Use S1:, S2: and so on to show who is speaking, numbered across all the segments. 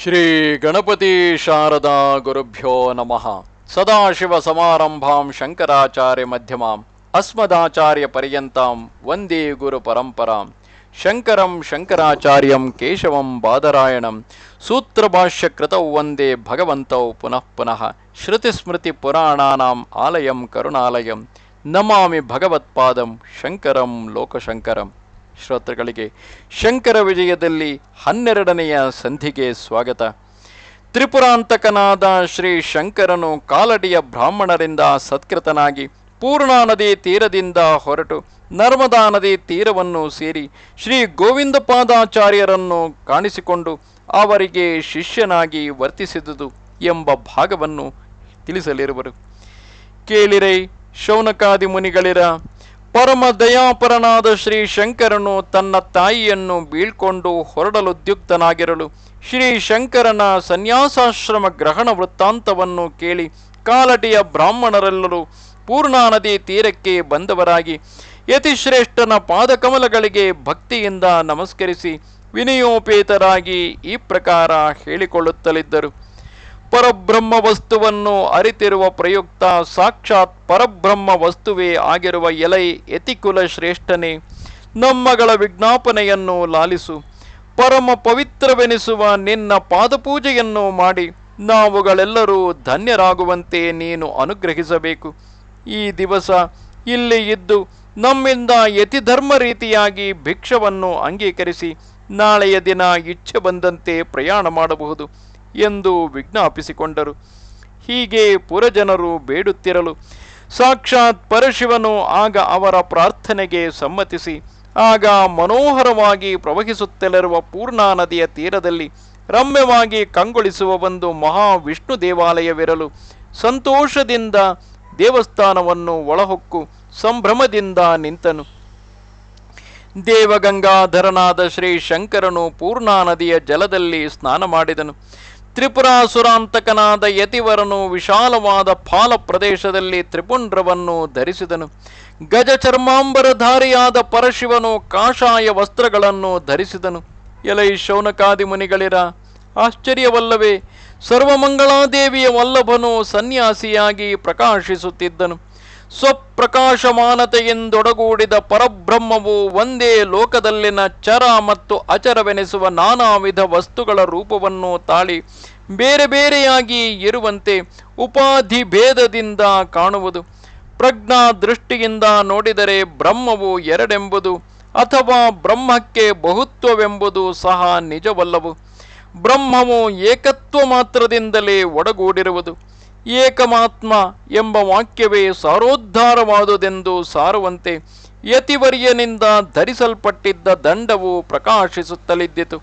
S1: श्रीगणपतीशारदागुरुभ्यो नमः। सदाशिवसमारम्भां शङ्कराचार्यमध्यमाम् अस्मदाचार्यपर्यन्तां वन्दे गुरुपरम्परां शङ्करं शङ्कराचार्यं केशवं बादरायणं सूत्रभाष्यकृतौ वन्दे भगवन्तौ पुनः पुनः श्रुतिस्मृतिपुराणानाम् आलयं करुणालयं नमामि भगवत्पादं शङ्करं लोकशङ्करम्। ಶ್ರೋತೃಗಳಿಗೆ ಶಂಕರ ವಿಜಯದಲ್ಲಿ ಹನ್ನೆರಡನೆಯ ಸಂಧಿಗೆ ಸ್ವಾಗತ. ತ್ರಿಪುರಾಂತಕನಾದ ಶ್ರೀ ಶಂಕರನು ಕಾಲಡಿಯ ಬ್ರಾಹ್ಮಣರಿಂದ ಸತ್ಕೃತನಾಗಿ ಪೂರ್ಣಾ ನದಿ ತೀರದಿಂದ ಹೊರಟು ನರ್ಮದಾ ನದಿ ತೀರವನ್ನು ಸೇರಿ ಶ್ರೀ ಗೋವಿಂದಪಾದಾಚಾರ್ಯರನ್ನು ಕಾಣಿಸಿಕೊಂಡು ಅವರಿಗೆ ಶಿಷ್ಯನಾಗಿ ವರ್ತಿಸಿದುದು ಎಂಬ ಭಾಗವನ್ನು ತಿಳಿಸಲಿರುವರು. ಕೇಳಿರೈ, ಶೌನಕಾದಿ ಮುನಿಗಳಿರ ಪರಮ ದಯಾಪರನಾದ ಶ್ರೀ ಶಂಕರನು ತನ್ನ ತಾಯಿಯನ್ನು ಬೀಳ್ಕೊಂಡು ಹೊರಡಲುದ್ಯುಕ್ತನಾಗಿರಲು ಶ್ರೀ ಶಂಕರನ ಸನ್ಯಾಸಾಶ್ರಮ ಗ್ರಹಣ ವೃತ್ತಾಂತವನ್ನು ಕೇಳಿ ಕಾಲಟಿಯ ಬ್ರಾಹ್ಮಣರೆಲ್ಲರೂ ಪೂರ್ಣಾ ನದಿ ತೀರಕ್ಕೆ ಬಂದವರಾಗಿ ಯತಿಶ್ರೇಷ್ಠನ ಪಾದಕಮಲಗಳಿಗೆ ಭಕ್ತಿಯಿಂದ ನಮಸ್ಕರಿಸಿ ವಿನಯೋಪೇತರಾಗಿ ಈ ಪ್ರಕಾರ ಹೇಳಿಕೊಳ್ಳುತ್ತಲಿದ್ದರು. ಪರಬ್ರಹ್ಮ ವಸ್ತುವನ್ನು ಅರಿತಿರುವ ಪ್ರಯುಕ್ತ ಸಾಕ್ಷಾತ್ ಪರಬ್ರಹ್ಮ ವಸ್ತುವೇ ಆಗಿರುವ ಎಲೈ ಯತಿಕುಲ ಶ್ರೇಷ್ಠನೇ, ನಮ್ಮಗಳ ವಿಜ್ಞಾಪನೆಯನ್ನು ಲಾಲಿಸು. ಪರಮ ಪವಿತ್ರವೆನಿಸುವ ನಿನ್ನ ಪಾದಪೂಜೆಯನ್ನು ಮಾಡಿ, ನಾವುಗಳೆಲ್ಲರೂ ಧನ್ಯರಾಗುವಂತೆ ನೀನು ಅನುಗ್ರಹಿಸಬೇಕು. ಈ ದಿವಸ ಇಲ್ಲಿ ಇದ್ದು ನಮ್ಮಿಂದ ಯತಿಧರ್ಮ ರೀತಿಯಾಗಿ ಭಿಕ್ಷವನ್ನು ಅಂಗೀಕರಿಸಿ, ನಾಳೆಯ ದಿನ ಇಚ್ಛೆ ಬಂದಂತೆ ಪ್ರಯಾಣ ಮಾಡಬಹುದು. ಎಂದು ವಿಜ್ಞಾಪಿಸಿಕೊಂಡರು. ಹೀಗೆ ಪುರಜನರು ಬೇಡುತ್ತಿರಲು. ಸಾಕ್ಷಾತ್ ಪರಶಿವನು ಆಗ ಅವರ ಪ್ರಾರ್ಥನೆಗೆ ಸಮ್ಮತಿಸಿ, ಆಗ ಮನೋಹರವಾಗಿ ಪ್ರವಹಿಸುತ್ತಲಿರುವ ಪೂರ್ಣಾ ನದಿಯ ತೀರದಲ್ಲಿ ರಮ್ಯವಾಗಿ ಕಂಗೊಳಿಸುವ ಒಂದು ಮಹಾವಿಷ್ಣು ದೇವಾಲಯವಿರಲು ಸಂತೋಷದಿಂದ ದೇವಸ್ಥಾನವನ್ನು ಒಳಹೊಕ್ಕು ಸಂಭ್ರಮದಿಂದ ನಿಂತನು. ದೇವಗಂಗಾಧರನಾದ ಶ್ರೀ ಶಂಕರನು ಪೂರ್ಣಾ ನದಿಯ ಜಲದಲ್ಲಿ ಸ್ನಾನ ಮಾಡಿದನು. ತ್ರಿಪುರಾಸುರಾಂತಕನಾದ ಯತಿವರನು ವಿಶಾಲವಾದ ಫಾಲ ಪ್ರದೇಶದಲ್ಲಿ ತ್ರಿಪುಂಡ್ರವನ್ನು ಧರಿಸಿದನು. ಗಜ ಚರ್ಮಾಂಬರಧಾರಿಯಾದ ಪರಶಿವನು ಕಾಷಾಯ ವಸ್ತ್ರಗಳನ್ನು ಧರಿಸಿದನು. ಎಲೈ ಶೌನಕಾದಿ ಮುನಿಗಳಿರ, ಆಶ್ಚರ್ಯವಲ್ಲವೇ, ಸರ್ವಮಂಗಳಾದೇವಿಯ ವಲ್ಲಭನು ಸನ್ಯಾಸಿಯಾಗಿ ಪ್ರಕಾಶಿಸುತ್ತಿದ್ದನು. ಸ್ವಪ್ರಕಾಶಮಾನತೆಯಿಂದೊಡಗೂಡಿದ ಪರಬ್ರಹ್ಮವು ಒಂದೇ ಲೋಕದಲ್ಲಿನ ಚರ ಮತ್ತು ಅಚರವೆನಿಸುವ ನಾನಾ ವಿಧ ವಸ್ತುಗಳ ರೂಪವನ್ನು ತಾಳಿ ಬೇರೆ ಬೇರೆಯಾಗಿ ಇರುವಂತೆ ಉಪಾಧಿ ಭೇದದಿಂದ ಕಾಣುವುದು. ಪ್ರಜ್ಞಾ ದೃಷ್ಟಿಯಿಂದ ನೋಡಿದರೆ ಬ್ರಹ್ಮವು ಎರಡೆಂಬುದು ಅಥವಾ ಬ್ರಹ್ಮಕ್ಕೆ ಬಹುತ್ವವೆಂಬುದು ಸಹ ನಿಜವಲ್ಲವು. ಬ್ರಹ್ಮವು ಏಕತ್ವ ಮಾತ್ರದಿಂದಲೇ ಒಡಗೂಡಿರುವುದು. ಏಕಮಾತ್ಮ ಎಂಬ ವಾಕ್ಯವೇ ಸಾರೋದ್ಧಾರವಾದುದೆಂದು ಸಾರುವಂತೆ ಯತಿವರ್ಯನಿಂದ ಧರಿಸಲ್ಪಟ್ಟಿದ್ದ ದಂಡವು ಪ್ರಕಾಶಿಸುತ್ತಲಿದ್ದಿತು.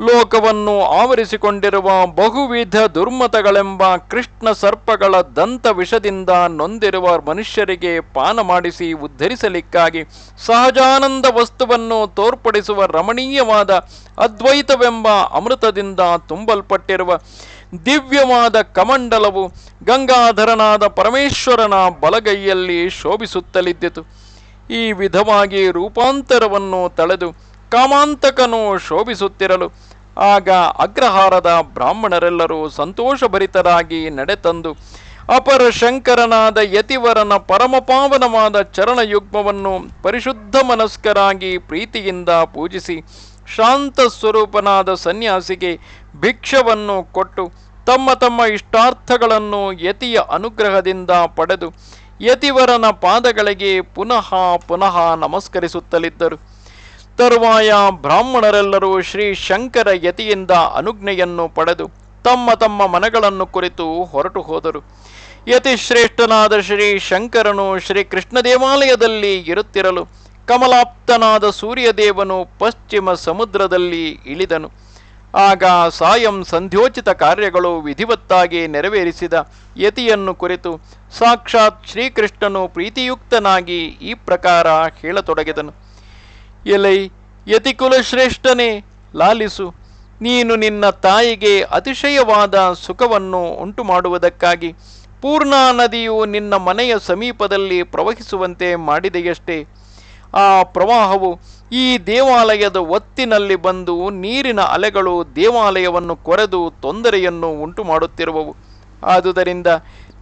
S1: ಲೋಕವನ್ನು ಆವರಿಸಿಕೊಂಡಿರುವ ಬಹುವಿಧ ದುರ್ಮತಗಳೆಂಬ ಕೃಷ್ಣ ಸರ್ಪಗಳ ದಂತ ವಿಷದಿಂದ ನೊಂದಿರುವ ಮನುಷ್ಯರಿಗೆ ಪಾನ ಮಾಡಿಸಿ ಉದ್ಧರಿಸಲಿಕ್ಕಾಗಿ ಸಹಜಾನಂದ ವಸ್ತುವನ್ನು ತೋರ್ಪಡಿಸುವ ರಮಣೀಯವಾದ ಅದ್ವೈತವೆಂಬ ಅಮೃತದಿಂದ ತುಂಬಲ್ಪಟ್ಟಿರುವ ದಿವ್ಯವಾದ ಕಮಂಡಲವು ಗಂಗಾಧರನಾದ ಪರಮೇಶ್ವರನ ಬಲಗೈಯಲ್ಲಿ ಶೋಭಿಸುತ್ತಲಿದ್ದಿತು. ಈ ವಿಧವಾಗಿ ರೂಪಾಂತರವನ್ನು ತಳೆದು ಕಾಮಾಂತಕನು ಶೋಭಿಸುತ್ತಿರಲು ಆಗ ಅಗ್ರಹಾರದ ಬ್ರಾಹ್ಮಣರೆಲ್ಲರೂ ಸಂತೋಷಭರಿತರಾಗಿ ನಡೆತಂದು ಅಪರ ಶಂಕರನಾದ ಯತಿವರನ ಪರಮಪಾವನವಾದ ಚರಣಯುಗ್ಮವನ್ನು ಪರಿಶುದ್ಧ ಮನಸ್ಕರಾಗಿ ಪ್ರೀತಿಯಿಂದ ಪೂಜಿಸಿ ಶಾಂತ ಸ್ವರೂಪನಾದ ಸನ್ಯಾಸಿಗೆ ಭಿಕ್ಷವನ್ನು ಕೊಟ್ಟು ತಮ್ಮ ತಮ್ಮ ಇಷ್ಟಾರ್ಥಗಳನ್ನು ಯತಿಯ ಅನುಗ್ರಹದಿಂದ ಪಡೆದು ಯತಿವರನ ಪಾದಗಳಿಗೆ ಪುನಃ ಪುನಃ ನಮಸ್ಕರಿಸುತ್ತಲಿದ್ದರು. ತರುವಾಯ ಬ್ರಾಹ್ಮಣರೆಲ್ಲರೂ ಶ್ರೀ ಶಂಕರ ಯತಿಯಿಂದ ಅನುಜ್ಞೆಯನ್ನು ಪಡೆದು ತಮ್ಮ ತಮ್ಮ ಮನಗಳನ್ನು ಕುರಿತು ಹೊರಟು ಹೋದರು. ಯತಿಶ್ರೇಷ್ಠನಾದ ಶ್ರೀ ಶಂಕರನು ಶ್ರೀ ಕೃಷ್ಣ ದೇವಾಲಯದಲ್ಲಿ ಇರುತ್ತಿರಲು ಕಮಲಾಪ್ತನಾದ ಸೂರ್ಯದೇವನು ಪಶ್ಚಿಮ ಸಮುದ್ರದಲ್ಲಿ ಇಳಿದನು. ಆಗ ಸಾಯಂ ಸಂಧ್ಯೋಚಿತ ಕಾರ್ಯಗಳು ವಿಧಿವತ್ತಾಗಿ ನೆರವೇರಿಸಿದ ಯತಿಯನ್ನು ಕುರಿತು ಸಾಕ್ಷಾತ್ ಶ್ರೀಕೃಷ್ಣನು ಪ್ರೀತಿಯುಕ್ತನಾಗಿ ಈ ಪ್ರಕಾರ ಹೇಳತೊಡಗಿದನು. ಎಲೈ ಯತಿಕುಲಶ್ರೇಷ್ಠನೇ ಲಾಲಿಸು, ನೀನು ನಿನ್ನ ತಾಯಿಗೆ ಅತಿಶಯವಾದ ಸುಖವನ್ನು ಉಂಟು ಮಾಡುವುದಕ್ಕಾಗಿ ಪೂರ್ಣಾ ನದಿಯು ನಿನ್ನ ಮನೆಯ ಸಮೀಪದಲ್ಲಿ ಪ್ರವಹಿಸುವಂತೆ ಮಾಡಿದೆಯಷ್ಟೇ. ಆ ಪ್ರವಾಹವು ಈ ದೇವಾಲಯದ ಒತ್ತಿನಲ್ಲಿ ಬಂದು ನೀರಿನ ಅಲೆಗಳು ದೇವಾಲಯವನ್ನು ಕೊರೆದು ತೊಂದರೆಯನ್ನು ಉಂಟು ಮಾಡುತ್ತಿರುವವು ಆದುದರಿಂದ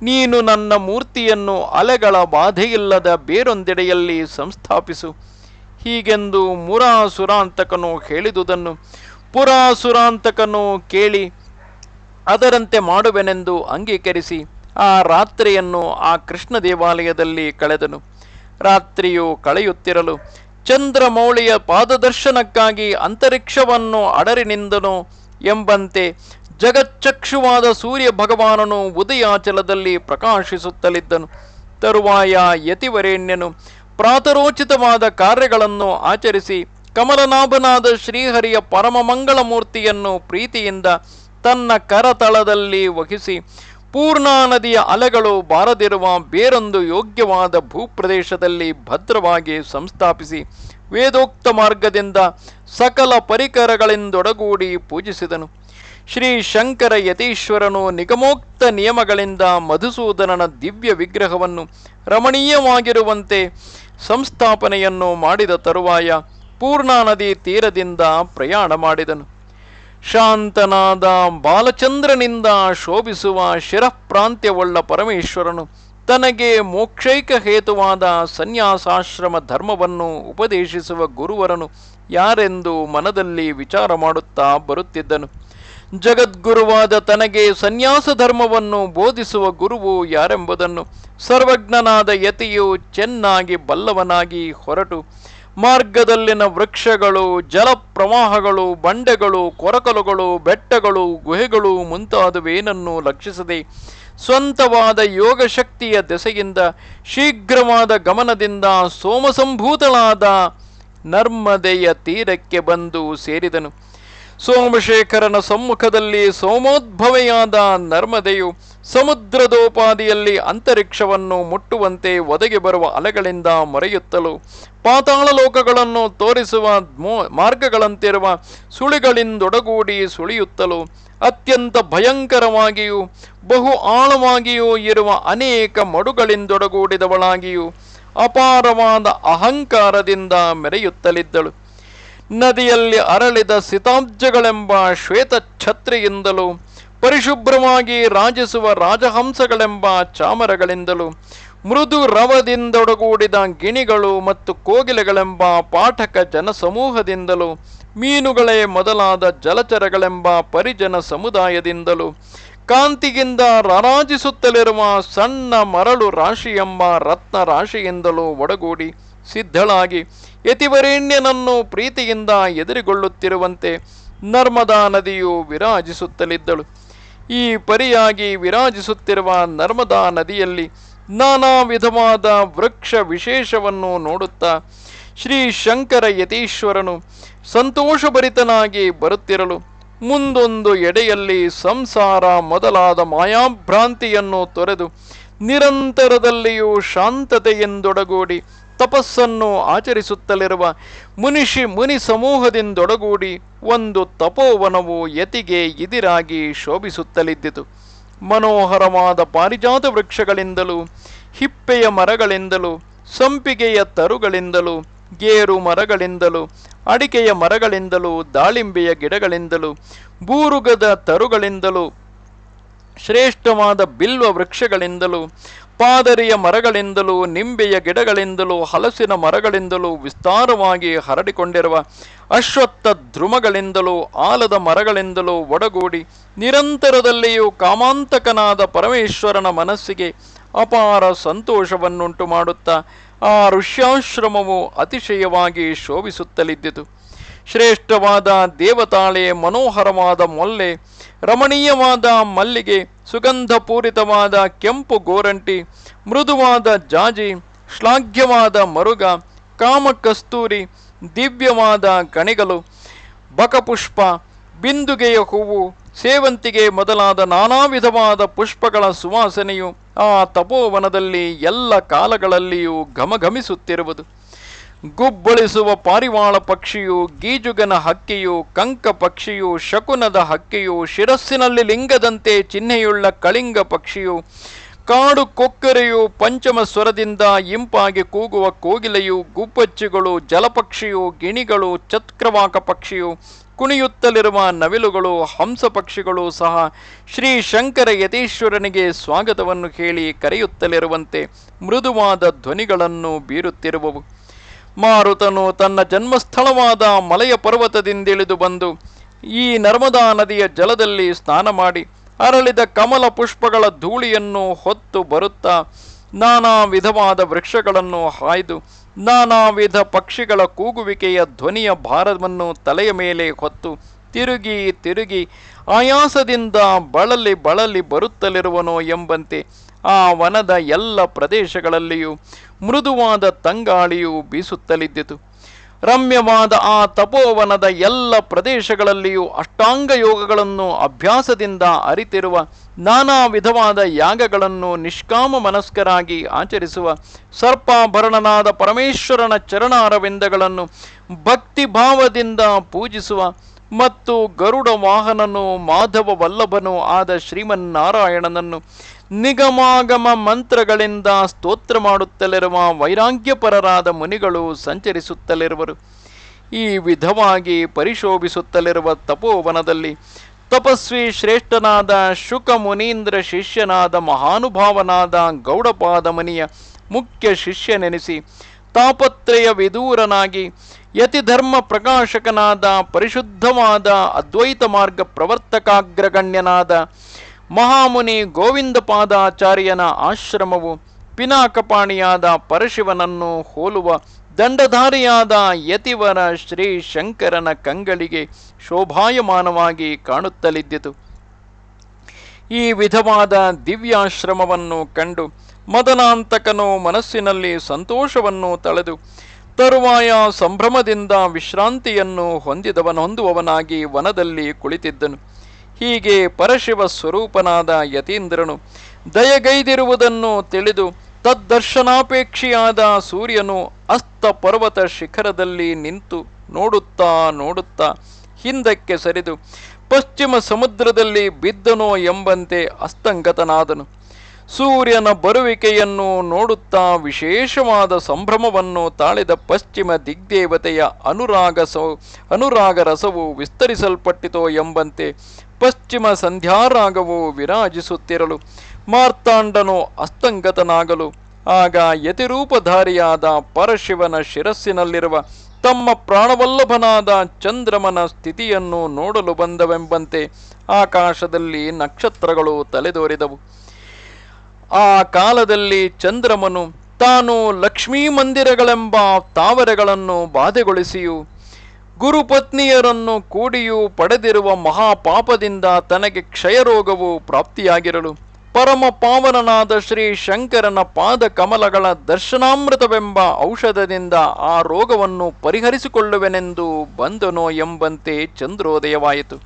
S1: ನೀನು ನನ್ನ ಮೂರ್ತಿಯನ್ನು ಅಲೆಗಳ ಬಾಧೆಯಿಲ್ಲದ ಬೇರೊಂದೆಡೆಯಲ್ಲಿ ಸಂಸ್ಥಾಪಿಸು. ಹೀಗೆಂದು ಮುರಾಸುರಾಂತಕನು ಹೇಳಿದುದನ್ನು ಪುರಾಸುರಾಂತಕನು ಕೇಳಿ ಅದರಂತೆ ಮಾಡುವೆನೆಂದು ಅಂಗೀಕರಿಸಿ ಆ ರಾತ್ರಿಯನ್ನು ಆ ಕೃಷ್ಣ ದೇವಾಲಯದಲ್ಲಿ ಕಳೆದನು. ರಾತ್ರಿಯು ಕಳೆಯುತ್ತಿರಲು. ಚಂದ್ರಮೌಳಿಯ ಪಾದದರ್ಶನಕ್ಕಾಗಿ ಅಂತರಿಕ್ಷವನ್ನು ಅಡರಿನಿಂದನು ಎಂಬಂತೆ ಜಗಚ್ಚಕ್ಷುವಾದ ಸೂರ್ಯ ಭಗವಾನನು ಉದಯಾಚಲದಲ್ಲಿ ಪ್ರಕಾಶಿಸುತ್ತಲಿದ್ದನು. ತರುವಾಯ ಯತಿವರೇಣ್ಯನು ಪ್ರಾತರೋಚಿತವಾದ ಕಾರ್ಯಗಳನ್ನು ಆಚರಿಸಿ ಕಮಲನಾಭನಾದ ಶ್ರೀಹರಿಯ ಪರಮಮಂಗಳ ಮೂರ್ತಿಯನ್ನು ಪ್ರೀತಿಯಿಂದ ತನ್ನ ಕರತಳದಲ್ಲಿ ವಹಿಸಿ ಪೂರ್ಣಾ ನದಿಯ ಅಲೆಗಳು ಬಾರದಿರುವ ಬೇರೊಂದು ಯೋಗ್ಯವಾದ ಭೂಪ್ರದೇಶದಲ್ಲಿ ಭದ್ರವಾಗಿ ಸಂಸ್ಥಾಪಿಸಿ ವೇದೋಕ್ತ ಮಾರ್ಗದಿಂದ ಸಕಲ ಪರಿಕರಗಳಿಂದೊಡಗೂಡಿ ಪೂಜಿಸಿದನು. ಶ್ರೀ ಶಂಕರ ಯತೀಶ್ವರನು ನಿಗಮೋಕ್ತ ನಿಯಮಗಳಿಂದ ಮಧುಸೂದನನ ದಿವ್ಯ ವಿಗ್ರಹವನ್ನು ರಮಣೀಯವಾಗಿರುವಂತೆ ಸಂಸ್ಥಾಪನೆಯನ್ನು ಮಾಡಿದ ತರುವಾಯ ಪೂರ್ಣಾ ನದಿ ತೀರದಿಂದ ಪ್ರಯಾಣ ಮಾಡಿದನು. ಶಾಂತನಾದ ಬಾಲಚಂದ್ರನಿಂದ ಶೋಭಿಸುವ ಶಿರಪ್ರಾಂತ್ಯವುಳ್ಳ ಪರಮೇಶ್ವರನು ತನಗೆ ಮೋಕ್ಷೈಕ ಹೇತುವಾದ ಸನ್ಯಾಸಾಶ್ರಮ ಧರ್ಮವನ್ನು ಉಪದೇಶಿಸುವ ಗುರುವರನು ಯಾರೆಂದು ಮನದಲ್ಲಿ ವಿಚಾರ ಮಾಡುತ್ತಾ ಬರುತ್ತಿದ್ದನು. ಜಗದ್ಗುರುವಾದ ತನಗೆ ಸನ್ಯಾಸ ಧರ್ಮವನ್ನು ಬೋಧಿಸುವ ಗುರುವು ಯಾರೆಂಬುದನ್ನು ಸರ್ವಜ್ಞನಾದ ಯತಿಯು ಚೆನ್ನಾಗಿ ಬಲ್ಲವನಾಗಿ ಹೊರಟು. ಮಾರ್ಗದಲ್ಲಿನ ವೃಕ್ಷಗಳು, ಜಲಪ್ರವಾಹಗಳು, ಬಂಡೆಗಳು, ಕೊರಕಲುಗಳು, ಬೆಟ್ಟಗಳು, ಗುಹೆಗಳು ಮುಂತಾದವೇನನ್ನು ಲಕ್ಷಿಸದೆ ಸ್ವಂತವಾದ ಯೋಗ ಶಕ್ತಿಯ ದೆಸೆಯಿಂದ ಶೀಘ್ರವಾದ ಗಮನದಿಂದ ಸೋಮಸಂಭೂತಳಾದ ನರ್ಮದೆಯ ತೀರಕ್ಕೆ ಬಂದು ಸೇರಿದನು. ಸೋಮಶೇಖರನ ಸಮ್ಮುಖದಲ್ಲಿ ಸೋಮೋದ್ಭವೆಯಾದ ನರ್ಮದೆಯು ಸಮುದ್ರದೋಪಾದಿಯಲ್ಲಿ ಅಂತರಿಕ್ಷವನ್ನು ಮುಟ್ಟುವಂತೆ ಒದಗಿ ಬರುವ ಅಲೆಗಳಿಂದ ಮರೆಯುತ್ತಲೂ ಪಾತಾಳ ಲೋಕಗಳನ್ನು ತೋರಿಸುವ ಮೋ- ಮಾರ್ಗಗಳಂತಿರುವ ಸುಳಿಗಳಿಂದೊಡಗೂಡಿ ಸುಳಿಯುತ್ತಲೂ ಅತ್ಯಂತ ಭಯಂಕರವಾಗಿಯೂ ಬಹು ಆಳವಾಗಿಯೂ ಇರುವ ಅನೇಕ ಮಡುಗಳಿಂದೊಡಗೂಡಿದವಳಾಗಿಯೂ ಅಪಾರವಾದ ಅಹಂಕಾರದಿಂದ ಮೆರೆಯುತ್ತಲಿದ್ದಳು. ನದಿಯಲ್ಲಿ ಅರಳಿದ ಸಿತಾಬ್ಜಗಳೆಂಬ ಶ್ವೇತ ಛತ್ರಿಯಿಂದಲೂ ಪರಿಶುಭ್ರವಾಗಿ ರಾಜಿಸುವ ರಾಜಹಂಸಗಳೆಂಬ ಚಾಮರಗಳಿಂದಲೂ, ಮೃದು ರವದಿಂದೊಡಗೂಡಿದ ಗಿಣಿಗಳು ಮತ್ತು ಕೋಗಿಲೆಗಳೆಂಬ ಪಾಠಕ ಜನಸಮೂಹದಿಂದಲೂ, ಮೀನುಗಳೇ ಮೊದಲಾದ ಜಲಚರಗಳೆಂಬ ಪರಿಜನ ಸಮುದಾಯದಿಂದಲೂ ಕಾಂತಿಗಿಂದ ರಾರಾಜಿಸುತ್ತಲಿರುವ ಸಣ್ಣ ಮರಳು ರಾಶಿಯೆಂಬ ರತ್ನ ರಾಶಿಯಿಂದಲೂ ಒಡಗೂಡಿ ಸಿದ್ಧಳಾಗಿ ಯತಿವರೇಣ್ಯನನ್ನು ಪ್ರೀತಿಯಿಂದ ಎದುರುಗೊಳ್ಳುತ್ತಿರುವಂತೆ ನರ್ಮದಾ ನದಿಯು ವಿರಾಜಿಸುತ್ತಲಿದ್ದಳು. ಈ ಪರಿಯಾಗಿ ವಿರಾಜಿಸುತ್ತಿರುವ ನರ್ಮದಾ ನದಿಯಲ್ಲಿ ನಾನಾ ವಿಧವಾದ ವೃಕ್ಷ ವಿಶೇಷವನ್ನು ನೋಡುತ್ತಾ ಶ್ರೀ ಶಂಕರ ಯತೀಶ್ವರನು ಸಂತೋಷಭರಿತನಾಗಿ ಬರುತ್ತಿರಲು ಮುಂದೊಂದು ಎಡೆಯಲ್ಲಿ ಸಂಸಾರ ಮೊದಲಾದ ಮಾಯಾಭ್ರಾಂತಿಯನ್ನು ತೊರೆದು ನಿರಂತರದಲ್ಲಿಯೂ ಶಾಂತತೆಯಿಂದೊಡಗೂಡಿ ತಪಸ್ಸನ್ನು ಆಚರಿಸುತ್ತಲಿರುವ ಮುನಿಷಿ ಮುನಿ ಸಮೂಹದಿಂದೊಡಗೂಡಿ ಒಂದು ತಪೋವನವು ಯತಿಗೆ ಇದಿರಾಗಿ ಶೋಭಿಸುತ್ತಲಿದ್ದಿತು. ಮನೋಹರವಾದ ಪಾರಿಜಾತ ವೃಕ್ಷಗಳಿಂದಲೂ, ಹಿಪ್ಪೆಯ ಮರಗಳಿಂದಲೂ, ಸಂಪಿಗೆಯ ತರುಗಳಿಂದಲೂ, ಗೇರು ಮರಗಳಿಂದಲೂ, ಅಡಿಕೆಯ ಮರಗಳಿಂದಲೂ, ದಾಳಿಂಬೆಯ ಗಿಡಗಳಿಂದಲೂ, ಬೂರುಗದ ತರುಗಳಿಂದಲೂ, ಶ್ರೇಷ್ಠವಾದ ಬಿಲ್ವ ವೃಕ್ಷಗಳಿಂದಲೂ ಪಾದರಿಯ ಮರಗಳಿಂದಲೂ, ನಿಂಬೆಯ ಗಿಡಗಳಿಂದಲೂ, ಹಲಸಿನ ಮರಗಳಿಂದಲೂ ವಿಸ್ತಾರವಾಗಿ ಹರಡಿಕೊಂಡಿರುವ ಅಶ್ವತ್ಥ ಧ್ರುಮಗಳಿಂದಲೂ, ಆಲದ ಮರಗಳಿಂದಲೂ ಒಡಗೂಡಿ ನಿರಂತರದಲ್ಲಿಯೂ ಕಾಮಾಂತಕನಾದ ಪರಮೇಶ್ವರನ ಮನಸ್ಸಿಗೆ ಅಪಾರ ಸಂತೋಷವನ್ನುಂಟು ಮಾಡುತ್ತಾ ಆ ಋಷ್ಯಾಶ್ರಮವು ಅತಿಶಯವಾಗಿ ಶೋಭಿಸುತ್ತಲಿದ್ದಿತು. ಶ್ರೇಷ್ಠವಾದ ದೇವತಾಳೆ, ಮನೋಹರವಾದ ಮೊಲ್ಲೆ, ರಮಣೀಯವಾದ ಮಲ್ಲಿಗೆ, ಸುಗಂಧಪೂರಿತವಾದ ಕೆಂಪು ಗೋರಂಟಿ, ಮೃದುವಾದ ಜಾಜಿ, ಶ್ಲಾಘ್ಯವಾದ ಮರುಗ ಕಾಮಕಸ್ತೂರಿ ದಿವ್ಯವಾದ ಗಣಿಗಲು, ಬಕಪುಷ್ಪ, ಬಿಂದುಗೆಯ ಹೂವು, ಸೇವಂತಿಗೆ ಮೊದಲಾದ ನಾನಾ ವಿಧವಾದ ಪುಷ್ಪಗಳ ಸುವಾಸನೆಯು ಆ ತಪೋವನದಲ್ಲಿ ಎಲ್ಲ ಕಾಲಗಳಲ್ಲಿಯೂ ಘಮಘಮಿಸುತ್ತಿರುವುದು. ಗುಬ್ಬಳಿಸುವ ಪಾರಿವಾಳ ಪಕ್ಷಿಯು, ಗೀಜುಗನ ಹಕ್ಕಿಯು, ಕಂಕ ಪಕ್ಷಿಯು, ಶಕುನದ ಹಕ್ಕಿಯು, ಶಿರಸ್ಸಿನಲ್ಲಿ ಲಿಂಗದಂತೆ ಚಿಹ್ನೆಯುಳ್ಳ ಕಳಿಂಗ ಪಕ್ಷಿಯು, ಕಾಡು ಕೊಕ್ಕರೆಯು ಪಂಚಮ ಸ್ವರದಿಂದ ಇಂಪಾಗಿ ಕೂಗುವ ಕೋಗಿಲೆಯು, ಗುಬ್ಬಚ್ಚಿಗಳು, ಜಲಪಕ್ಷಿಯು, ಗಿಣಿಗಳು ಚಕ್ರವಾಕ ಪಕ್ಷಿಯು, ಕುಣಿಯುತ್ತಲಿರುವ ನವಿಲುಗಳು, ಹಂಸ ಪಕ್ಷಿಗಳು ಸಹ ಶ್ರೀ ಶಂಕರ ಯತೀಶ್ವರನಿಗೆ ಸ್ವಾಗತವನ್ನು ಹೇಳಿ ಕರೆಯುತ್ತಲಿರುವಂತೆ ಮೃದುವಾದ ಧ್ವನಿಗಳನ್ನು ಬೀರುತ್ತಿರುವವು. ಮಾರುತನು ತನ್ನ ಜನ್ಮಸ್ಥಳವಾದ ಮಲೆಯ ಪರ್ವತದಿಂದಿಳಿದು ಬಂದು ಈ ನರ್ಮದಾ ನದಿಯ ಜಲದಲ್ಲಿ ಸ್ನಾನ ಮಾಡಿ ಅರಳಿದ ಕಮಲ ಪುಷ್ಪಗಳ ಧೂಳಿಯನ್ನು ಹೊತ್ತು ಬರುತ್ತಾ ನಾನಾ ವಿಧವಾದ ವೃಕ್ಷಗಳನ್ನು ಹಾಯ್ದು ನಾನಾ ವಿಧ ಪಕ್ಷಿಗಳ ಕೂಗುವಿಕೆಯ ಧ್ವನಿಯ ಭಾರವನ್ನು ತಲೆಯ ಮೇಲೆ ಹೊತ್ತು ತಿರುಗಿ ತಿರುಗಿ ಆಯಾಸದಿಂದ ಬಳಲಿ ಬಳಲಿ ಬರುತ್ತಲಿರುವನೋ ಎಂಬಂತೆ ಆ ವನದ ಎಲ್ಲ ಪ್ರದೇಶಗಳಲ್ಲಿಯೂ ಮೃದುವಾದ ತಂಗಾಳಿಯು ಬೀಸುತ್ತಲಿದ್ದಿತು. ರಮ್ಯವಾದ ಆ ತಪೋವನದ ಎಲ್ಲ ಪ್ರದೇಶಗಳಲ್ಲಿಯೂ ಅಷ್ಟಾಂಗ ಯೋಗಗಳನ್ನು ಅಭ್ಯಾಸದಿಂದ ಅರಿತಿರುವ ನಾನಾ ವಿಧವಾದ ಯಾಗಗಳನ್ನು ನಿಷ್ಕಾಮ ಮನಸ್ಕರಾಗಿ ಆಚರಿಸುವ ಸರ್ಪಾಭರಣನಾದ ಪರಮೇಶ್ವರನ ಚರಣಾರವಿಂದಗಳನ್ನು ಭಕ್ತಿಭಾವದಿಂದ ಪೂಜಿಸುವ ಮತ್ತು ಗರುಡ ವಾಹನನು ಮಾಧವ ವಲ್ಲಭನೂ ಆದ ಶ್ರೀಮನ್ನಾರಾಯಣನನ್ನು ನಿಗಮಾಗಮ ಮಂತ್ರಗಳಿಂದ ಸ್ತೋತ್ರ ಮಾಡುತ್ತಲಿರುವ ವೈರಾಗ್ಯಪರರಾದ ಮುನಿಗಳು ಸಂಚರಿಸುತ್ತಲಿರುವರು. ಈ ವಿಧವಾಗಿ ಪರಿಶೋಭಿಸುತ್ತಲಿರುವ ತಪೋವನದಲ್ಲಿ ತಪಸ್ವಿ ಶ್ರೇಷ್ಠನಾದ ಶುಕ ಮುನೀಂದ್ರ ಶಿಷ್ಯನಾದ ಮಹಾನುಭಾವನಾದ ಗೌಡಪಾದ ಮುನಿಯ ಮುಖ್ಯ ಶಿಷ್ಯನೆನಿಸಿ ತಾಪತ್ರಯ ವಿದೂರನಾಗಿ ಯತಿಧರ್ಮ ಪ್ರಕಾಶಕನಾದ, ಪರಿಶುದ್ಧವಾದ, ಅದ್ವೈತ ಮಾರ್ಗ ಪ್ರವರ್ತಕಾಗ್ರಗಣ್ಯನಾದ ಮಹಾಮುನಿ ಗೋವಿಂದ ಪಾದಾಚಾರ್ಯನ ಆಶ್ರಮವು ಪಿನಾಕಪಾಣಿಯಾದ ಪರಶಿವನನ್ನು ಹೋಲುವ ದಂಡಧಾರಿಯಾದ ಯತಿವರ ಶ್ರೀ ಶಂಕರನ ಕಂಗಳಿಗೆ ಶೋಭಾಯಮಾನವಾಗಿ ಕಾಣುತ್ತಲಿದ್ದಿತು. ಈ ವಿಧವಾದ ದಿವ್ಯಾಶ್ರಮವನ್ನು ಕಂಡು ಮದನಾಂತಕನು ಮನಸ್ಸಿನಲ್ಲಿ ಸಂತೋಷವನ್ನು ತಳೆದು ತರುವಾಯ ಸಂಭ್ರಮದಿಂದ ವಿಶ್ರಾಂತಿಯನ್ನು ಹೊಂದಿದವನ ಹೊಂದುವವನಾಗಿ ವನದಲ್ಲಿ ಕುಳಿತಿದ್ದನು. ಹೀಗೆ ಪರಶಿವ ಸ್ವರೂಪನಾದ ಯತೀಂದ್ರನು ದಯಗೈದಿರುವುದನ್ನು ತಿಳಿದು ತದ್ದರ್ಶನಾಪೇಕ್ಷಿಯಾದ ಸೂರ್ಯನು ಅಸ್ತ ಪರ್ವತ ಶಿಖರದಲ್ಲಿ ನಿಂತು ನೋಡುತ್ತಾ ನೋಡುತ್ತಾ ಹಿಂದಕ್ಕೆ ಸರಿದು ಪಶ್ಚಿಮ ಸಮುದ್ರದಲ್ಲಿ ಬಿದ್ದನೋ ಎಂಬಂತೆ ಅಸ್ತಂಗತನಾದನು. ಸೂರ್ಯನ ಬರುವಿಕೆಯನ್ನು ನೋಡುತ್ತಾ ವಿಶೇಷವಾದ ಸಂಭ್ರಮವನ್ನು ತಾಳಿದ ಪಶ್ಚಿಮ ದಿಗ್ದೇವತೆಯ ಅನುರಾಗ ಅನುರಾಗ ರಸವು ವಿಸ್ತರಿಸಲ್ಪಟ್ಟಿತೋ ಎಂಬಂತೆ ಪಶ್ಚಿಮ ಸಂಧ್ಯಾರಾಗವು ವಿರಾಜಿಸುತ್ತಿರಲು ಮಾರ್ತಾಂಡನು ಅಸ್ತಂಗತನಾಗಲು, ಆಗ ಯತಿರೂಪಧಾರಿಯಾದ ಪರಶಿವನ ಶಿರಸ್ಸಿನಲ್ಲಿರುವ ತಮ್ಮ ಪ್ರಾಣವಲ್ಲಭನಾದ ಚಂದ್ರಮನ ಸ್ಥಿತಿಯನ್ನು ನೋಡಲು ಬಂದವೆಂಬಂತೆ ಆಕಾಶದಲ್ಲಿ ನಕ್ಷತ್ರಗಳು ತಲೆದೋರಿದವು. ಆ ಕಾಲದಲ್ಲಿ ಚಂದ್ರಮನು ತಾನು ಲಕ್ಷ್ಮೀ ಮಂದಿರಗಳೆಂಬ ತಾವರೆಗಳನ್ನು ಬಾಧೆಗೊಳಿಸಿಯೂ, ಗುರುಪತ್ನಿಯರನ್ನು ಕೂಡಿಯೂ ಪಡೆದಿರುವ ಮಹಾಪಾಪದಿಂದ ತನಗೆ ಕ್ಷಯರೋಗವು ಪ್ರಾಪ್ತಿಯಾಗಿರಲು, ಪರಮ ಪಾವನನಾದ ಶ್ರೀ ಶಂಕರನ ಪಾದ ಕಮಲಗಳ ದರ್ಶನಾಮೃತವೆಂಬ ಔಷಧದಿಂದ ಆ ರೋಗವನ್ನು ಪರಿಹರಿಸಿಕೊಳ್ಳುವೆನೆಂದು ಬಂದನೋ ಎಂಬಂತೆ ಚಂದ್ರೋದಯವಾಯಿತು.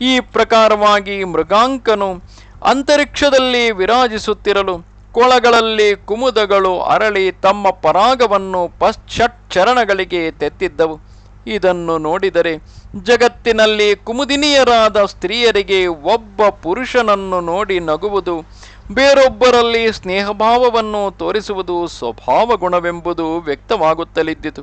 S1: ಈ ಪ್ರಕಾರವಾಗಿ ಮೃಗಾಂಕನು ಅಂತರಿಕ್ಷದಲ್ಲಿ ವಿರಾಜಿಸುತ್ತಿರಲು ಕೊಳಗಳಲ್ಲಿ ಕುಮುದಗಳು ಅರಳಿ ತಮ್ಮ ಪರಾಗವನ್ನು ಪಶ್ಚಟ್ ಚರಣಗಳಿಗೆ ತೆತ್ತಿದ್ದವು. ಇದನ್ನು ನೋಡಿದರೆ ಜಗತ್ತಿನಲ್ಲಿ ಕುಮುದಿನಿಯರಾದ ಸ್ತ್ರೀಯರಿಗೆ ಒಬ್ಬ ಪುರುಷನನ್ನು ನೋಡಿ ನಗುವುದು, ಬೇರೊಬ್ಬರಲ್ಲಿ ಸ್ನೇಹಭಾವವನ್ನು ತೋರಿಸುವುದು ಸ್ವಭಾವ ಗುಣವೆಂಬುದು ವ್ಯಕ್ತವಾಗುತ್ತಲಿದ್ದಿತು.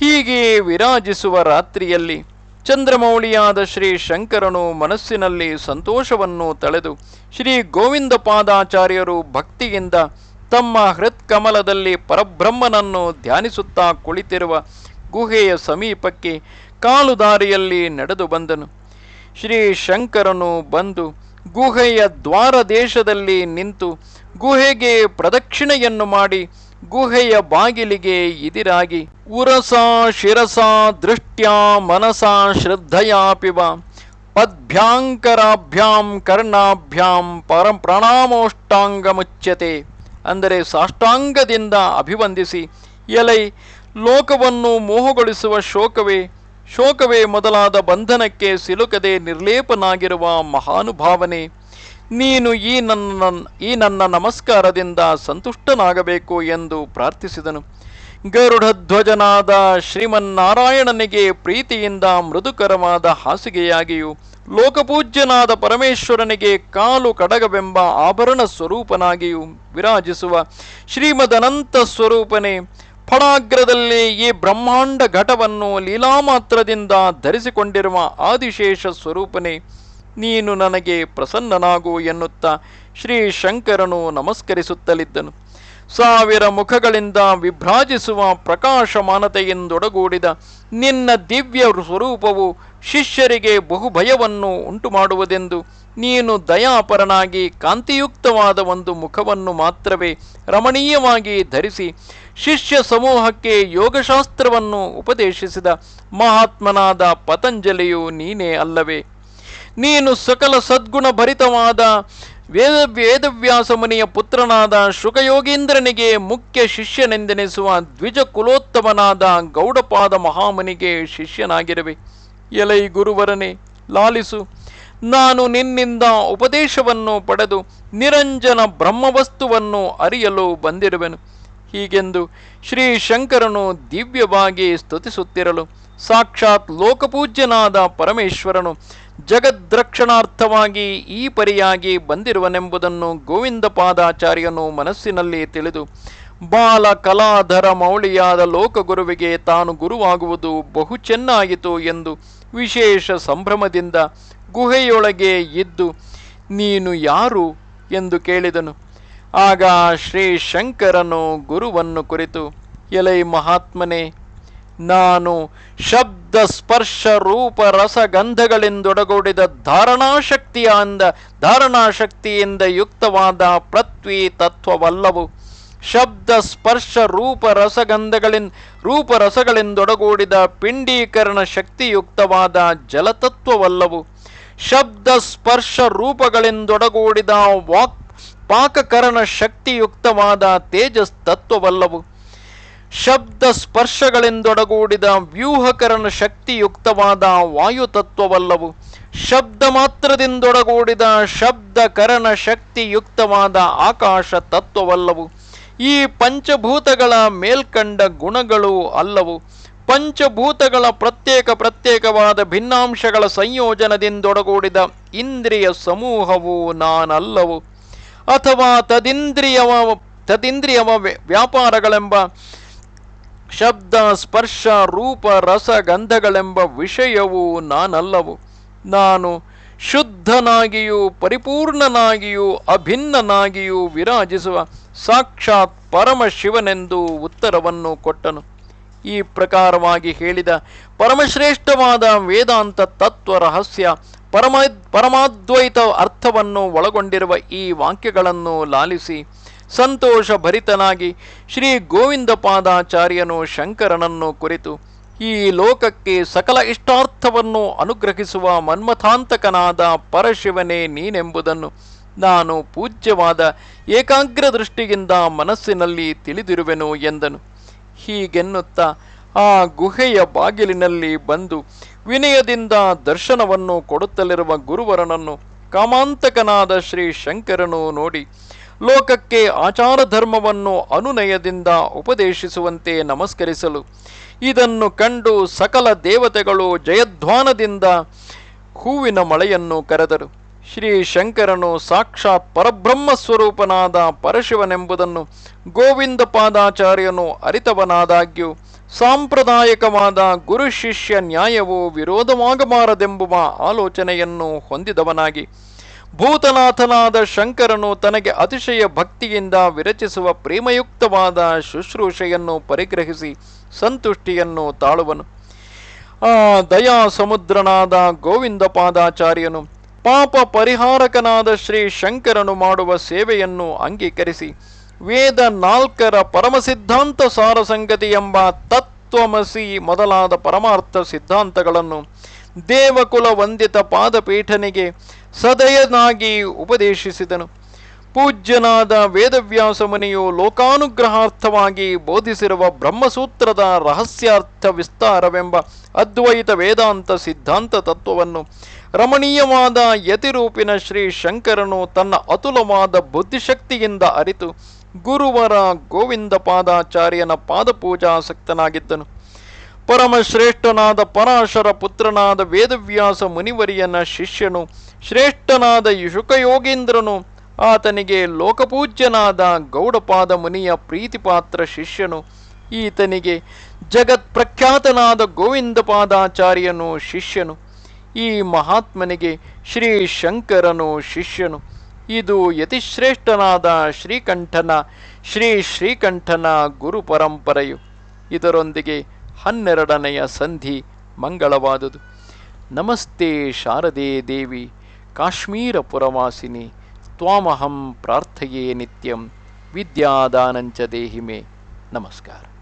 S1: ಹೀಗೆ ವಿರಾಜಿಸುವ ರಾತ್ರಿಯಲ್ಲಿ ಚಂದ್ರಮೌಳಿಯಾದ ಶ್ರೀ ಶಂಕರನು ಮನಸ್ಸಿನಲ್ಲಿ ಸಂತೋಷವನ್ನು ತಳೆದು ಶ್ರೀ ಗೋವಿಂದ ಪಾದಾಚಾರ್ಯರು ಭಕ್ತಿಯಿಂದ ತಮ್ಮ ಹೃತ್ಕಮಲದಲ್ಲಿ ಪರಬ್ರಹ್ಮನನ್ನು ಧ್ಯಾನಿಸುತ್ತಾ ಕುಳಿತಿರುವ ಗುಹೆಯ ಸಮೀಪಕ್ಕೆ ಕಾಲುದಾರಿಯಲ್ಲಿ ನಡೆದು ಬಂದನು. ಶ್ರೀ ಶಂಕರನು ಬಂದು ಗುಹೆಯ ದ್ವಾರ ದೇಶದಲ್ಲಿ ನಿಂತು ಗುಹೆಗೆ ಪ್ರದಕ್ಷಿಣೆಯನ್ನು ಮಾಡಿ ಗುಹೆಯ ಬಾಗಿಲಿಗೆ ಇದಿರಾಗಿ ಉರಸ ಶಿರಸ ದೃಷ್ಟ್ಯಾ ಮನಸ ಶ್ರದ್ಧಯಾಪಿವ, ಪದ್ಭ್ಯಾಂಕರಾಭ್ಯಾಂ ಕರ್ಣಾಭ್ಯಾಂ ಪರ ಪ್ರಣಾಮೋಷ್ಟಾಂಗ ಮುಚ್ಯತೆ ಅಂದರೆ ಸಾಷ್ಟಾಂಗದಿಂದ ಅಭಿವಂದಿಸಿ, ಎಲೈ, ಲೋಕವನ್ನು ಮೋಹಗೊಳಿಸುವ ಶೋಕವೇ ಶೋಕವೇ ಮೊದಲಾದ ಬಂಧನಕ್ಕೆ ಸಿಲುಕದೆ ನಿರ್ಲೇಪನಾಗಿರುವ ಮಹಾನುಭಾವನೆ ನೀನು ಈ ನನ್ನ ಈ ನನ್ನ ನಮಸ್ಕಾರದಿಂದ ಸಂತುಷ್ಟನಾಗಬೇಕು ಎಂದು ಪ್ರಾರ್ಥಿಸಿದನು. ಗರುಡಧ್ವಜನಾದ ಶ್ರೀಮನ್ನಾರಾಯಣನಿಗೆ ಪ್ರೀತಿಯಿಂದ ಮೃದುಕರವಾದ ಹಾಸಿಗೆಯಾಗಿಯೂ, ಲೋಕಪೂಜ್ಯನಾದ ಪರಮೇಶ್ವರನಿಗೆ ಕಾಲು ಕಡಗವೆಂಬ ಆಭರಣ ಸ್ವರೂಪನಾಗಿಯೂ ವಿರಾಜಿಸುವ ಶ್ರೀಮದನಂತ ಸ್ವರೂಪನೇ ಫಣಾಗ್ರದಲ್ಲಿ ಈ ಬ್ರಹ್ಮಾಂಡ ಘಟವನ್ನು ಲೀಲಾಮಾತ್ರದಿಂದ ಧರಿಸಿಕೊಂಡಿರುವ ಆದಿಶೇಷ ಸ್ವರೂಪನೇ ನೀನು ನನಗೆ ಪ್ರಸನ್ನನಾಗು ಎನ್ನುತ್ತಾ ಶ್ರೀ ಶಂಕರನು ನಮಸ್ಕರಿಸುತ್ತಲಿದ್ದನು. ಸಾವಿರ ಮುಖಗಳಿಂದ ವಿಭ್ರಾಜಿಸುವ ಪ್ರಕಾಶಮಾನತೆಯಿಂದೊಡಗೂಡಿದ ನಿನ್ನ ದಿವ್ಯ ಸ್ವರೂಪವು ಶಿಷ್ಯರಿಗೆ ಬಹುಭಯವನ್ನು ಉಂಟು ಮಾಡುವುದೆಂದು ನೀನು ದಯಾಪರನಾಗಿ ಕಾಂತಿಯುಕ್ತವಾದ ಒಂದು ಮುಖವನ್ನು ಮಾತ್ರವೇ ರಮಣೀಯವಾಗಿ ಧರಿಸಿ ಶಿಷ್ಯ ಸಮೂಹಕ್ಕೆ ಯೋಗಶಾಸ್ತ್ರವನ್ನು ಉಪದೇಶಿಸಿದ ಮಹಾತ್ಮನಾದ ಪತಂಜಲಿಯು ನೀನೇ ಅಲ್ಲವೇ. ನೀನು ಸಕಲ ಸದ್ಗುಣ ಭರಿತವಾದ ವೇದ ವೇದವ್ಯಾಸ ಮುನಿಯ ಪುತ್ರನಾದ ಶುಕಯೋಗೀಂದ್ರನಿಗೆ ಮುಖ್ಯ ಶಿಷ್ಯನೆಂದೆನಿಸುವ ದ್ವಿಜ ಕುಲೋತ್ತಮನಾದ ಗೌಡಪಾದ ಮಹಾಮುನಿಗೆ ಶಿಷ್ಯನಾಗಿರುವೆ. ಎಲೈ ಗುರುವರನೆ, ಲಾಲಿಸು. ನಾನು ನಿನ್ನಿಂದ ಉಪದೇಶವನ್ನು ಪಡೆದು ನಿರಂಜನ ಬ್ರಹ್ಮವಸ್ತುವನ್ನು ಅರಿಯಲು ಬಂದಿರುವೆನು. ಹೀಗೆಂದು ಶ್ರೀ ಶಂಕರನು ದಿವ್ಯವಾಗಿ ಸ್ತುತಿಸುತ್ತಿರಲು ಸಾಕ್ಷಾತ್ ಲೋಕಪೂಜ್ಯನಾದ ಪರಮೇಶ್ವರನು ಜಗದ್ರಕ್ಷಣಾರ್ಥವಾಗಿ ಈ ಪರಿಯಾಗಿ ಬಂದಿರುವನೆಂಬುದನ್ನು ಗೋವಿಂದ ಪಾದಾಚಾರ್ಯನು ಮನಸ್ಸಿನಲ್ಲಿ ತಿಳಿದು, ಬಾಲ ಕಲಾಧರ ಮೌಳಿಯಾದ ಲೋಕಗುರುವಿಗೆ ತಾನು ಗುರುವಾಗುವುದು ಬಹು ಚೆನ್ನಾಗಿತು ಎಂದು ವಿಶೇಷ ಸಂಭ್ರಮದಿಂದ ಗುಹೆಯೊಳಗೆ ಇದ್ದು, ನೀನು ಯಾರು ಎಂದು ಕೇಳಿದನು. ಆಗ ಶ್ರೀ ಶಂಕರನು ಗುರುವನ್ನು ಕುರಿತು, ಎಲೈ ಮಹಾತ್ಮನೇ ನಾನು ಶಬ್ದ ಸ್ಪರ್ಶ ರೂಪ ರಸಗಂಧಗಳಿಂದೊಡಗೂಡಿದ ಧಾರಣಾಶಕ್ತಿಯ ಅಂದ ಧಾರಣಾಶಕ್ತಿಯಿಂದ ಯುಕ್ತವಾದ ಪೃಥ್ವಿ ತತ್ವವಲ್ಲವು ಶಬ್ದ ಸ್ಪರ್ಶ ರೂಪ ರಸಗಂಧಗಳಿಂದ ರೂಪರಸಗಳಿಂದೊಡಗೂಡಿದ ಪಿಂಡೀಕರಣ ಶಕ್ತಿಯುಕ್ತವಾದ ಜಲತತ್ವವಲ್ಲವು. ಶಬ್ದ ಸ್ಪರ್ಶ ರೂಪಗಳಿಂದೊಡಗೂಡಿದ ವಾಕ್ ಪಾಕಕರಣ ಶಕ್ತಿಯುಕ್ತವಾದ ತೇಜಸ್ ತತ್ವವಲ್ಲವು. ಶಬ್ದ ಸ್ಪರ್ಶಗಳೆಂದೊಡಗೂಡಿದ ವ್ಯೂಹಕರಣ ಶಕ್ತಿಯುಕ್ತವಾದ ವಾಯುತತ್ವವಲ್ಲವು. ಶಬ್ದ ಮಾತ್ರದಿಂದೊಡಗೂಡಿದ ಶಬ್ದಕರಣ ಶಕ್ತಿಯುಕ್ತವಾದ ಆಕಾಶ ತತ್ವವಲ್ಲವು ಈ ಪಂಚಭೂತಗಳ ಮೇಲ್ಕಂಡ ಗುಣಗಳು ಅಲ್ಲವು. ಪಂಚಭೂತಗಳ ಪ್ರತ್ಯೇಕ ಪ್ರತ್ಯೇಕವಾದ ಭಿನ್ನಾಂಶಗಳ ಸಂಯೋಜನದಿಂದೊಡಗೂಡಿದ ಇಂದ್ರಿಯ ಸಮೂಹವು ನಾನಲ್ಲವು. ಅಥವಾ ತದಿಂದ್ರಿಯವ ತದಿಂದ್ರಿಯವ ವ್ಯಾಪಾರಗಳೆಂಬ ಶಬ್ದ, ಸ್ಪರ್ಶ, ರೂಪ, ರಸ, ಗಂಧಗಳೆಂಬ ವಿಷಯವು ನಾನಲ್ಲವು. ನಾನು ಶುದ್ಧನಾಗಿಯೂ, ಪರಿಪೂರ್ಣನಾಗಿಯೂ, ಅಭಿನ್ನನಾಗಿಯೂ ವಿರಾಜಿಸುವ ಸಾಕ್ಷಾತ್ ಪರಮಶಿವನೆಂದು ಉತ್ತರವನ್ನು ಕೊಟ್ಟನು. ಈ ಪ್ರಕಾರವಾಗಿ ಹೇಳಿದ ಪರಮಶ್ರೇಷ್ಠವಾದ ವೇದಾಂತ ತತ್ವ ರಹಸ್ಯ ಪರಮ ಪರಮಾದ್ವೈತ ಅರ್ಥವನ್ನು ಒಳಗೊಂಡಿರುವ ಈ ವಾಕ್ಯಗಳನ್ನು ಲಾಲಿಸಿ ಸಂತೋಷ ಭರಿತನಾಗಿ ಶ್ರೀ ಗೋವಿಂದ ಪಾದಾಚಾರ್ಯನು ಶಂಕರನನ್ನು ಕುರಿತು ಈ ಲೋಕಕ್ಕೆ ಸಕಲ ಇಷ್ಟಾರ್ಥವನ್ನು ಅನುಗ್ರಹಿಸುವ ಮನ್ಮಥಾಂತಕನಾದ ಪರಶಿವನೇ ನೀನೆಂಬುದನ್ನು ನಾನು ಪೂಜ್ಯವಾದ ಏಕಾಗ್ರ ದೃಷ್ಟಿಯಿಂದ ಮನಸ್ಸಿನಲ್ಲಿ ತಿಳಿದಿರುವೆನು ಎಂದನು. ಹೀಗೆನ್ನುತ್ತಾ ಆ ಗುಹೆಯ ಬಾಗಿಲಿನಲ್ಲಿ ಬಂದು ವಿನಯದಿಂದ ದರ್ಶನವನ್ನು ಕೊಡುತ್ತಲಿರುವ ಗುರುವರನನ್ನು ಕಾಮಾಂತಕನಾದ ಶ್ರೀ ಶಂಕರನು ನೋಡಿ ಲೋಕಕ್ಕೆ ಆಚಾರ ಧರ್ಮವನ್ನು ಅನುನಯದಿಂದ ಉಪದೇಶಿಸುವಂತೆ ನಮಸ್ಕರಿಸಲು. ಇದನ್ನು ಕಂಡು ಸಕಲ ದೇವತೆಗಳು ಜಯಧ್ವಾನದಿಂದ ಹೂವಿನ ಮಳೆಯನ್ನು ಕರೆದರು. ಶ್ರೀ ಶಂಕರನು ಸಾಕ್ಷಾತ್ ಪರಬ್ರಹ್ಮ ಸ್ವರೂಪನಾದ ಪರಶಿವನೆಂಬುದನ್ನು ಗೋವಿಂದ ಪಾದಾಚಾರ್ಯನು ಅರಿತವನಾದಾಗ್ಯೂ, ಸಾಂಪ್ರದಾಯಿಕವಾದ ಗುರು ಶಿಷ್ಯ ನ್ಯಾಯವು ವಿರೋಧವಾಗಬಾರದೆಂಬುವ ಆಲೋಚನೆಯನ್ನು ಹೊಂದಿದವನಾಗಿ ಭೂತನಾಥನಾದ ಶಂಕರನು ತನಗೆ ಅತಿಶಯ ಭಕ್ತಿಯಿಂದ ವಿರಚಿಸುವ ಪ್ರೇಮಯುಕ್ತವಾದ ಶುಶ್ರೂಷೆಯನ್ನು ಪರಿಗ್ರಹಿಸಿ ಸಂತುಷ್ಟಿಯನ್ನು ತಾಳುವನು. ಆ ದಯಾ ಸಮುದ್ರನಾದ ಗೋವಿಂದ ಪಾದಾಚಾರ್ಯನು ಪಾಪ ಪರಿಹಾರಕನಾದ ಶ್ರೀ ಶಂಕರನು ಮಾಡುವ ಸೇವೆಯನ್ನು ಅಂಗೀಕರಿಸಿ ವೇದ ನಾಲ್ಕರ ಪರಮಸಿದ್ಧಾಂತ ಸಾರ ಸಂಗತಿ ಎಂಬ ತತ್ವಮಸಿ ಮೊದಲಾದ ಪರಮಾರ್ಥ ಸಿದ್ಧಾಂತಗಳನ್ನು ದೇವಕುಲ ವಂದಿತ ಪಾದಪೀಠನಿಗೆ ಸದಯನಾಗಿ ಉಪದೇಶಿಸಿದನು. ಪೂಜ್ಯನಾದ ವೇದವ್ಯಾಸ ಮುನಿಯು ಲೋಕಾನುಗ್ರಹಾರ್ಥವಾಗಿ ಬೋಧಿಸಿರುವ ಬ್ರಹ್ಮಸೂತ್ರದ ರಹಸ್ಯಾರ್ಥ ವಿಸ್ತಾರವೆಂಬ ಅದ್ವೈತ ವೇದಾಂತ ಸಿದ್ಧಾಂತ ತತ್ವವನ್ನು ರಮಣೀಯವಾದ ಯತಿರೂಪಿನ ಶ್ರೀ ಶಂಕರನು ತನ್ನ ಅತುಲವಾದ ಬುದ್ಧಿಶಕ್ತಿಯಿಂದ ಅರಿತು ಗುರುವರ ಗೋವಿಂದ ಪಾದಾಚಾರ್ಯನ ಪಾದಪೂಜಾಸಕ್ತನಾಗಿದ್ದನು. ಪರಮಶ್ರೇಷ್ಠನಾದ ಪರಾಶರ ಪುತ್ರನಾದ ವೇದವ್ಯಾಸ ಮುನಿವರಿಯನ ಶಿಷ್ಯನು ಶ್ರೇಷ್ಠನಾದ ಶುಕಯೋಗೇಂದ್ರನು ಆತನಿಗೆ ಲೋಕಪೂಜ್ಯನಾದ ಗೌಡಪಾದ ಮುನಿಯ ಪ್ರೀತಿಪಾತ್ರ ಶಿಷ್ಯನು. ಈತನಿಗೆ ಜಗತ್ ಪ್ರಖ್ಯಾತನಾದ ಗೋವಿಂದಪಾದಾಚಾರ್ಯನು ಶಿಷ್ಯನು. ಈ ಮಹಾತ್ಮನಿಗೆ ಶ್ರೀ ಶಂಕರನು ಶಿಷ್ಯನು. ಇದು ಯತಿಶ್ರೇಷ್ಠನಾದ ಶ್ರೀಕಂಠನ, ಶ್ರೀ ಶ್ರೀಕಂಠನ ಗುರು ಪರಂಪರೆಯು. ಇದರೊಂದಿಗೆ ಹನ್ನೆರಡನೆಯ ಸಂಧಿ ಮಂಗಳವಾದುದು. ನಮಸ್ತೆ ಶಾರದೆ ದೇವಿ. काश्मीरपुरवासिनि त्वामहं प्रार्थये नित्यं विद्यादानञ्च देहि मे। नमस्कारः।